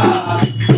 Ah.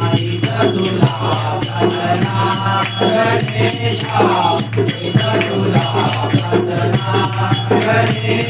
Ganesha तुला गणेशा